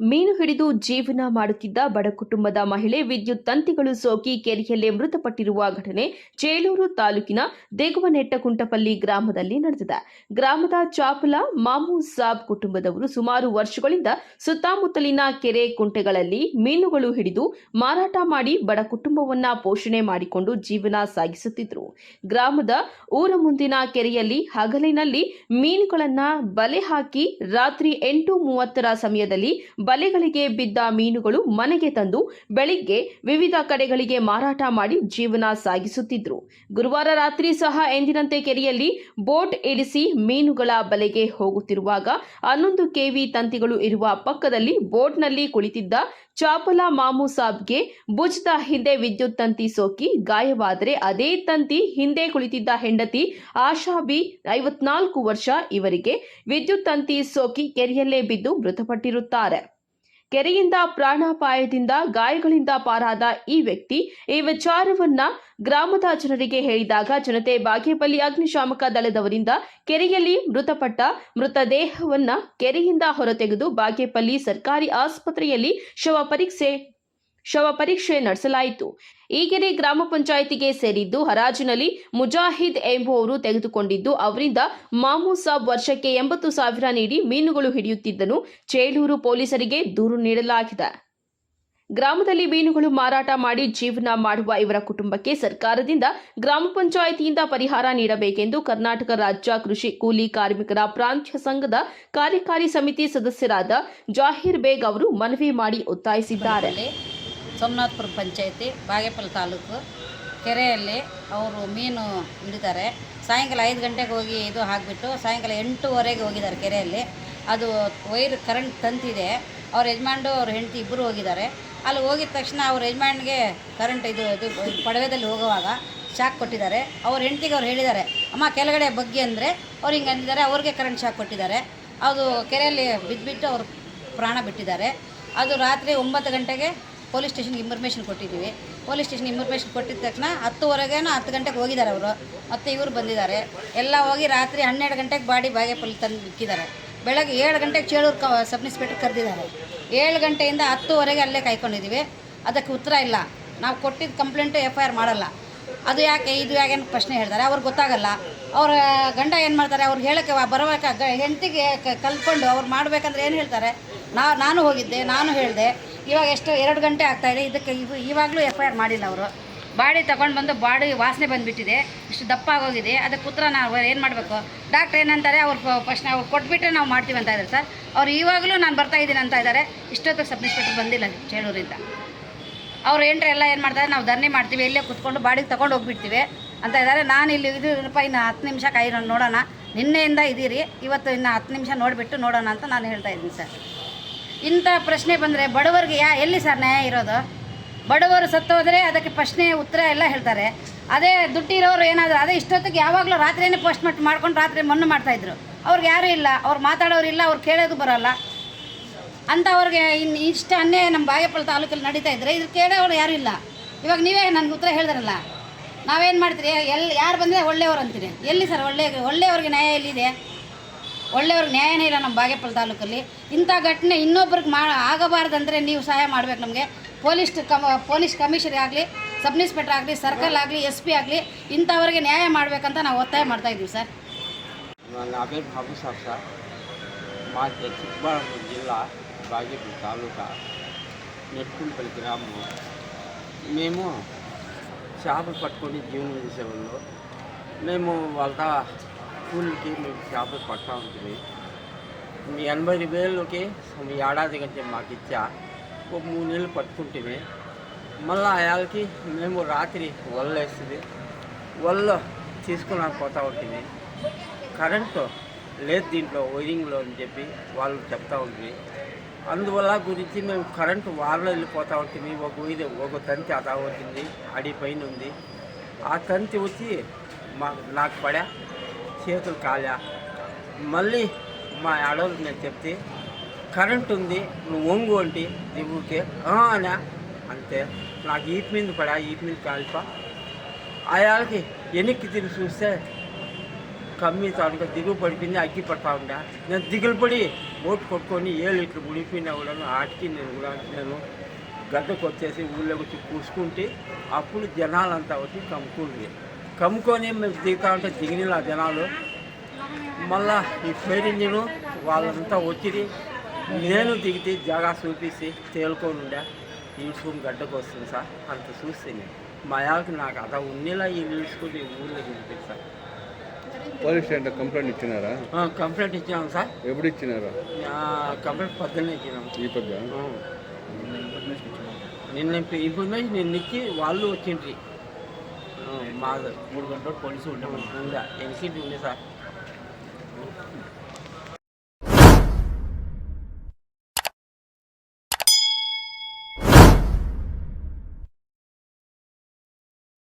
ಮೀನು ಹಿಡಿದು ಜೀವನ ಮಾಡುತ್ತಿದ್ದ ಬಡ ಕುಟುಂಬದ ಮಹಿಳೆ ವಿದ್ಯುತ್ ತಂತಿಗಳು ಸೋಕಿ ಕೆರೆಯಲ್ಲೇ ಮೃತಪಟ್ಟಿರುವ ಘಟನೆ ಚೇಳೂರು ತಾಲೂಕಿನ ದೇಗುವನೆಟ್ಟಕುಂಟಪಲ್ಲಿ ಗ್ರಾಮದಲ್ಲಿ ನಡೆದಿದೆ. ಗ್ರಾಮದ ಚಾಪಲ ಮಾಮು ಸಾಬ್ ಕುಟುಂಬದವರು ಸುಮಾರು ವರ್ಷಗಳಿಂದ ಸುತ್ತಮುತ್ತಲಿನ ಕೆರೆ ಕುಂಟೆಗಳಲ್ಲಿ ಮೀನುಗಳು ಹಿಡಿದು ಮಾರಾಟ ಮಾಡಿ ಬಡ ಕುಟುಂಬವನ್ನ ಪೋಷಣೆ ಮಾಡಿಕೊಂಡು ಜೀವನ ಸಾಗಿಸುತ್ತಿದ್ದರು ಗ್ರಾಮದ ಊರ ಮುಂದಿನ ಕೆರೆಯಲ್ಲಿ ಹಗಲಿನಲ್ಲಿ ಮೀನುಗಳನ್ನ ಬಲೆ ಹಾಕಿ ರಾತ್ರಿ ಎಂಟು ಮೂವತ್ತರ ಸಮಯದಲ್ಲಿ ಬಲೆಗಳಿಗೆ ಬಿದ್ದ ಮೀನುಗಳು ಮನೆಗೆ ತಂದು ಬೆಳಿಗ್ಗೆ ವಿವಿಧ ಕಡೆಗಳಿಗೆ ಮಾರಾಟ ಮಾಡಿ ಜೀವನ ಸಾಗಿಸುತ್ತಿದ್ರು. ಗುರುವಾರ ರಾತ್ರಿ ಸಹ ಎಂದಿನಂತೆ ಕೆರೆಯಲ್ಲಿ ಬೋಟ್ ಇಳಿಸಿ ಮೀನುಗಳ ಬಲೆಗೆ ಹೋಗುತ್ತಿರುವಾಗ ಹನ್ನೊಂದು ಕೆವಿ ತಂತಿಗಳು ಇರುವ ಪಕ್ಕದಲ್ಲಿ ಬೋಟ್ನಲ್ಲಿ ಕುಳಿತಿದ್ದ ಚಾಪಲ ಮಾಮು ಸಾಬ್ಗೆ ಭುಜದ ಹಿಂದೆ ವಿದ್ಯುತ್ ತಂತಿ ಸೋಕಿ ಗಾಯವಾದರೆ ಅದೇ ತಂತಿ ಹಿಂದೆ ಕುಳಿತಿದ್ದ ಹೆಂಡತಿ ಆಶಾಬಿ ಐವತ್ನಾಲ್ಕು ವರ್ಷ. ಇವರಿಗೆ ವಿದ್ಯುತ್ ತಂತಿ ಸೋಕಿ ಕೆರೆಯಲ್ಲೇ ಬಿದ್ದು ಮೃತಪಟ್ಟಿರುತ್ತಾರೆ. ಕೆರೆಯಿಂದ ಪ್ರಾಣಾಪಾಯದಿಂದ ಗಾಯಗಳಿಂದ ಪಾರಾದ ಈ ವ್ಯಕ್ತಿ ಈ ವಿಚಾರವನ್ನ ಗ್ರಾಮದ ಜನರಿಗೆ ಹೇಳಿದಾಗ ಜನತೆ ಬಾಗೇಪಲ್ಲಿ ಅಗ್ನಿಶಾಮಕ ದಳದವರಿಂದ ಕೆರೆಯಲ್ಲಿ ಮೃತಪಟ್ಟ ಮೃತದೇಹವನ್ನ ಕೆರೆಯಿಂದ ಹೊರತೆಗೆದು ಬಾಗೇಪಲ್ಲಿ ಸರ್ಕಾರಿ ಆಸ್ಪತ್ರೆಯಲ್ಲಿ ಶವ ಪರೀಕ್ಷೆ ಶವ ಪರೀಕ್ಷೆ ನಡೆಸಲಾಯಿತು. ಈಗೆರೆ ಗ್ರಾಮ ಪಂಚಾಯಿತಿಗೆ ಸೇರಿದ್ದು ಹರಾಜಿನಲ್ಲಿ ಮುಜಾಹಿದ್ ಎಂಬುವವರು ತೆಗೆದುಕೊಂಡಿದ್ದು, ಅವರಿಂದ ಮಾಮೂ ಸಾಬ್ ವರ್ಷಕ್ಕೆ ಎಂಬತ್ತು ಸಾವಿರ ನೀಡಿ ಮೀನುಗಳು ಹಿಡಿಯುತ್ತಿದ್ದನು ಚೇಳೂರು ಪೊಲೀಸರಿಗೆ ದೂರು ನೀಡಲಾಗಿದೆ. ಗ್ರಾಮದಲ್ಲಿ ಮೀನುಗಳು ಮಾರಾಟ ಮಾಡಿ ಜೀವನ ಮಾಡುವ ಇವರ ಕುಟುಂಬಕ್ಕೆ ಸರ್ಕಾರದಿಂದ ಗ್ರಾಮ ಪಂಚಾಯಿತಿಯಿಂದ ಪರಿಹಾರ ನೀಡಬೇಕೆಂದು ಕರ್ನಾಟಕ ರಾಜ್ಯ ಕೃಷಿ ಕೂಲಿ ಕಾರ್ಮಿಕರ ಪ್ರಾಂತ್ಯ ಸಂಘದ ಕಾರ್ಯಕಾರಿ ಸಮಿತಿ ಸದಸ್ಯರಾದ ಜಾಹೀರ್ ಬೇಗ್ ಅವರು ಮನವಿ ಮಾಡಿ ಒತ್ತಾಯಿಸಿದ್ದಾರೆ. ಸೋಮನಾಥ್ಪುರ ಪಂಚಾಯತಿ, ಬಾಗೇಪಲ್ಲಿ ತಾಲೂಕು. ಕೆರೆಯಲ್ಲಿ ಅವರು ಮೀನು ಹಿಡಿತಾರೆ. ಸಾಯಂಕಾಲ ಐದು ಗಂಟೆಗೆ ಹೋಗಿ ಇದು ಹಾಕಿಬಿಟ್ಟು ಸಾಯಂಕಾಲ ಎಂಟೂವರೆಗೆ ಹೋಗಿದ್ದಾರೆ ಕೆರೆಯಲ್ಲಿ. ಅದು ವೈರ್ ಕರೆಂಟ್ ತಂತಿದೆ. ಅವ್ರ ಯಜಮಾನ್ರು, ಅವ್ರ ಹೆಂಡತಿ ಇಬ್ಬರು ಹೋಗಿದ್ದಾರೆ. ಅಲ್ಲಿ ಹೋಗಿದ ತಕ್ಷಣ ಅವ್ರ ಯಜಮಾನ್ಗೆ ಕರೆಂಟ್ ಇದು ಇದು ಪಡವೆದಲ್ಲಿ ಹೋಗುವಾಗ ಶಾಕ್ ಕೊಟ್ಟಿದ್ದಾರೆ. ಅವ್ರ ಹೆಂಡತಿಗೆ ಅವ್ರು ಹೇಳಿದ್ದಾರೆ, ಅಮ್ಮ, ಕೆಳಗಡೆ ಬಗ್ಗೆ ಅಂದರೆ ಅವ್ರು ಹಿಂಗೆ ಅಂದಿದ್ದಾರೆ, ಅವ್ರಿಗೆ ಕರೆಂಟ್ ಶಾಕ್ ಕೊಟ್ಟಿದ್ದಾರೆ. ಅದು ಕೆರೆಯಲ್ಲಿ ಬಿದ್ದುಬಿಟ್ಟು ಅವ್ರು ಪ್ರಾಣ ಬಿಟ್ಟಿದ್ದಾರೆ. ಅದು ರಾತ್ರಿ ಒಂಬತ್ತು ಗಂಟೆಗೆ ಪೊಲೀಸ್ ಸ್ಟೇಷನ್ಗೆ ಇನ್ಫಾರ್ಮೇಷನ್ ಕೊಟ್ಟಿದ್ದೀವಿ. ಪೊಲೀಸ್ ಸ್ಟೇಷನ್ ಇನ್ಫಾರ್ಮೇಷನ್ ಕೊಟ್ಟಿದ ತಕ್ಷಣ ಹತ್ತುವರೆಗೇನೋ ಹತ್ತು ಗಂಟೆಗೆ ಹೋಗಿದ್ದಾರೆ ಅವರು. ಮತ್ತು ಇವರು ಬಂದಿದ್ದಾರೆ. ಎಲ್ಲ ಹೋಗಿ ರಾತ್ರಿ ಹನ್ನೆರಡು ಗಂಟೆಗೆ ಬಾಡಿ ಬಾಗೇಪಲ್ಲಿ ತಂದು ಬಿಕ್ಕಿದ್ದಾರೆ ಬೆಳಗ್ಗೆ ಏಳು ಗಂಟೆಗೆ ಚೇಳೂರು ಕ ಸಬ್ ಇನ್ಸ್ಪೆಕ್ಟರ್ ಕರೆದಿದ್ದಾರೆ. ಏಳು ಗಂಟೆಯಿಂದ ಹತ್ತುವರೆಗೆ ಅಲ್ಲೇ ಕಾಯ್ಕೊಂಡಿದ್ದೀವಿ. ಅದಕ್ಕೆ ಉತ್ತರ ಇಲ್ಲ. ನಾವು ಕೊಟ್ಟಿದ್ದ ಕಂಪ್ಲೇಂಟು ಎಫ್ ಐ ಆರ್ ಮಾಡಲ್ಲ. ಅದು ಯಾಕೆ? ಇದು ಯಾಕೆ ಏನು ಪ್ರಶ್ನೆ ಹೇಳ್ತಾರೆ. ಅವ್ರಿಗೆ ಗೊತ್ತಾಗಲ್ಲ. ಅವ್ರ ಗಂಡ ಏನು ಮಾಡ್ತಾರೆ? ಅವ್ರಿಗೆ ಹೇಳೋಕ್ಕೆ ಬರಬೇಕ ಹೆಂಡತಿಗೆ ಕಲ್ತ್ಕೊಂಡು ಅವ್ರು ಮಾಡಬೇಕಂದ್ರೆ ಏನು ಹೇಳ್ತಾರೆ? ನಾ ನಾನು ಹೋಗಿದ್ದೆ, ನಾನು ಹೇಳಿದೆ, ಇವಾಗ ಎಷ್ಟು ಎರಡು ಗಂಟೆ ಆಗ್ತಾಯಿದೆ ಇದಕ್ಕೆ ಇವು ಇವಾಗಲೂ ಎಫ್ ಐ ಆರ್ ಮಾಡಿಲ್ಲ ಅವರು. ಬಾಡಿ ತಗೊಂಡು ಬಂದು ಬಾಡಿ ವಾಸನೆ ಬಂದುಬಿಟ್ಟಿದೆ, ಇಷ್ಟು ದಪ್ಪ ಆಗೋಗಿದೆ, ಅದಕ್ಕೆ ಉತ್ತರ ನಾವು ಏನು ಮಾಡಬೇಕು? ಡಾಕ್ಟ್ರ್ ಏನಂತಾರೆ, ಅವ್ರು ಫಸ್ಟ್ ಅವ್ರು ಕೊಟ್ಬಿಟ್ಟು ನಾವು ಮಾಡ್ತೀವಿ ಅಂತ ಇದ್ದಾರೆ ಸರ್. ಅವ್ರು ಇವಾಗಲೂ ನಾನು ಬರ್ತಾ ಇದ್ದೀನಿ ಅಂತ ಇದ್ದಾರೆ, ಇಷ್ಟೊತ್ತಿಗೆ ಸಬ್ ಬಂದಿಲ್ಲ ಚೇಳೂರಿಂದ. ಅವ್ರು ಎಂಟ್ರೆ ಎಲ್ಲ ಏನು ಮಾಡ್ತಾರೆ, ನಾವು ಧರಣಿ ಮಾಡ್ತೀವಿ, ಇಲ್ಲೇ ಕುತ್ಕೊಂಡು ಬಾಡಿಗೆ ತೊಗೊಂಡು ಹೋಗ್ಬಿಡ್ತೀವಿ ಅಂತ ಇದ್ದಾರೆ. ನಾನು ಇಲ್ಲಿ ಇದು ಇನ್ನು ಹತ್ತು ನಿಮಿಷ ಕೈ ನೋಡೋಣ. ನಿನ್ನೆಯಿಂದ ಇದ್ದೀರಿ ಇವತ್ತು ಇನ್ನು ಹತ್ತು ನಿಮಿಷ ನೋಡಿಬಿಟ್ಟು ನೋಡೋಣ ಅಂತ ನಾನು ಹೇಳ್ತಾ ಇದ್ದೀನಿ ಸರ್. ಇಂಥ ಪ್ರಶ್ನೆ ಬಂದರೆ ಬಡವರಿಗೆ ಯಾ ಎಲ್ಲಿ ಸರ್ ನ್ಯಾಯ ಇರೋದು? ಬಡವರು ಸತ್ತೋದ್ರೆ ಅದಕ್ಕೆ ಪ್ರಶ್ನೆ, ಉತ್ತರ ಎಲ್ಲ ಹೇಳ್ತಾರೆ. ಅದೇ ದುಡ್ಡಿರೋರು ಏನಾದರೂ ಅದೇ ಇಷ್ಟೊತ್ತಿಗೆ ಯಾವಾಗಲೂ ರಾತ್ರಿಯೇ ಪೋಸ್ಟ್ ಮಾರ್ಟ್ ಮಾಡ್ಕೊಂಡು ರಾತ್ರಿ ಮಣ್ಣು ಮಾಡ್ತಾಯಿದ್ರು ಅವ್ರಿಗೆ ಯಾರೂ ಇಲ್ಲ. ಅವ್ರು ಮಾತಾಡೋರು ಇಲ್ಲ. ಅವ್ರು ಕೇಳೋದು ಬರೋಲ್ಲ. ಅಂಥವ್ರಿಗೆ ಇನ್ನು ಇಷ್ಟು ಅನ್ಯಾಯ ನಮ್ಮ ಬಾಗೇಪಲ್ಲಿ ತಾಲೂಕಲ್ಲಿ ನಡೀತಾ ಇದ್ರೆ ಇದು ಕೇಳೋರು ಯಾರೂ ಇಲ್ಲ. ಇವಾಗ ನೀವೇ ನನಗೆ ಉತ್ತರ ಹೇಳಿದ್ರಲ್ಲ. ನಾವೇನು ಮಾಡ್ತೀರಿ? ಎಲ್ಲಿ ಯಾರು ಬಂದರೆ ಒಳ್ಳೆಯವ್ರು ಅಂತೀರಿ? ಎಲ್ಲಿ ಸರ್ ಒಳ್ಳೆಯ ಒಳ್ಳೆಯವ್ರಿಗೆ ನ್ಯಾಯ ಎಲ್ಲಿದೆ? ಒಳ್ಳೆಯವ್ರಿಗೆ ನ್ಯಾಯನೇ ಇಲ್ಲ ನಮ್ಮ ಬಾಗೇಪಲ್ಲಿ ತಾಲೂಕಲ್ಲಿ. ಇಂಥ ಘಟನೆ ಇನ್ನೊಬ್ರಿಗೆ ಮಾ ಆಗಬಾರ್ದಂದರೆ ನೀವು ಸಹಾಯ ಮಾಡಬೇಕು ನಮಗೆ. ಪೊಲೀಸ್ ಕಮ ಪೊಲೀಸ್ ಕಮಿಷನರ್ ಆಗಲಿ, ಸಬ್ ಇನ್ಸ್ಪೆಕ್ಟರ್ ಆಗಲಿ, ಸರ್ಕಲ್ ಆಗಲಿ, ಎಸ್ ಪಿ ಆಗಲಿ, ಇಂಥವ್ರಿಗೆ ನ್ಯಾಯ ಮಾಡಬೇಕಂತ ನಾವು ಒತ್ತಾಯ ಮಾಡ್ತಾಯಿದ್ದೀವಿ ಸರ್. ಬಾಬು ಸರ್ ಮಾತೆ ಚಿಕ್ಕಬಳ್ಳಾಪುರ ಜಿಲ್ಲಾ బాగేపల్లి ತಾಲೂಕಾ నెట్టుకుంపల్లి గ్రామం మేము చేపలు ಪಟ್ಕೊಂಡು ಜೀವನ స్కూల్కి మేము షాపు పక్కా ఉంటుంది. మీ ఎనభై వేలకి ఏడాది కంటే మాకు ఇచ్చా. ఒక మూడు నెలలు పట్టుకుంటే మళ్ళీ వాళ్ళకి మేము రాత్రి వల్ల వేస్తుంది. వల్ల తీసుకున్నాక పోతా ఉంటుంది. కరెంటు లేదు దీంట్లో వైరింగ్లో అని చెప్పి వాళ్ళు చెప్తా ఉంటుంది అందువల్ల గురించి మేము కరెంటు వారిలో వెళ్ళిపోతూ ఉంటుంది. ఒక ఇది ఒక తంతి అదా అవుతుంది. అడి పైన ఉంది. ఆ తంతి వచ్చి మా నాకు పడా. చేతులు కాలా మళ్ళీ మా ఆడవాళ్ళకి నేను చెప్తే కరెంట్ ఉంది నువ్వు ఒంగు అంటే దిగుకే అనా అంతే. నాకు ఈపు మీద పడా ఈపు మీద కాలిపా. ఆయాలకి వెనక్కి తిరిగి చూస్తే కమ్మి తాడుగా దిగులు పడిపోయింది అగ్గి పడతా ఉండే. నేను దిగులు పడి ఓటు కొట్టుకొని ఏళ్ళు ఇట్లు ఉడిపోయినా కూడా ఆటికి నేను కూడా నేను గడ్డకు వచ్చేసి ఊళ్ళో వచ్చి కూసుకుంటే అప్పుడు జనాలంతా వచ్చి కమ్ముకుంటుంది కమ్ముకొని మేము దిగుతా ఉంటే దిగిన జనాలు. మళ్ళా ఈ ఫైర్ ఇంజిన్ వాళ్ళంతా వచ్చి నేను దిగితే జాగా చూపిస్తే తేలుకొని ఉండే. ఈడ్చుకుని గడ్డకు వస్తుంది సార్. అంత చూస్తే నేను. మా యాళ్ళకి నాకు అదా ఉన్నీలా ఈ ఈడ్చుకుని ఊళ్ళో దిగుతుంది సార్. పోలీస్ స్టేషన్లో కంప్లైంట్ ఇచ్చినారా? కంప్లైంట్ ఇచ్చినాం సార్. ఎప్పుడు ఇచ్చినారా? కంప్లైంట్ పొద్దున్నే ఇచ్చినాం. ఈ పొద్దు. నిన్న ఇన్ఫర్మేషన్ నిన్న ఇచ్చి వాళ్ళు వచ్చిండ్రి. మాకు మూడు గంటలు పోలీసు ఉంటాం అనుకుందా ఎన్సీపీ ఉంది సార్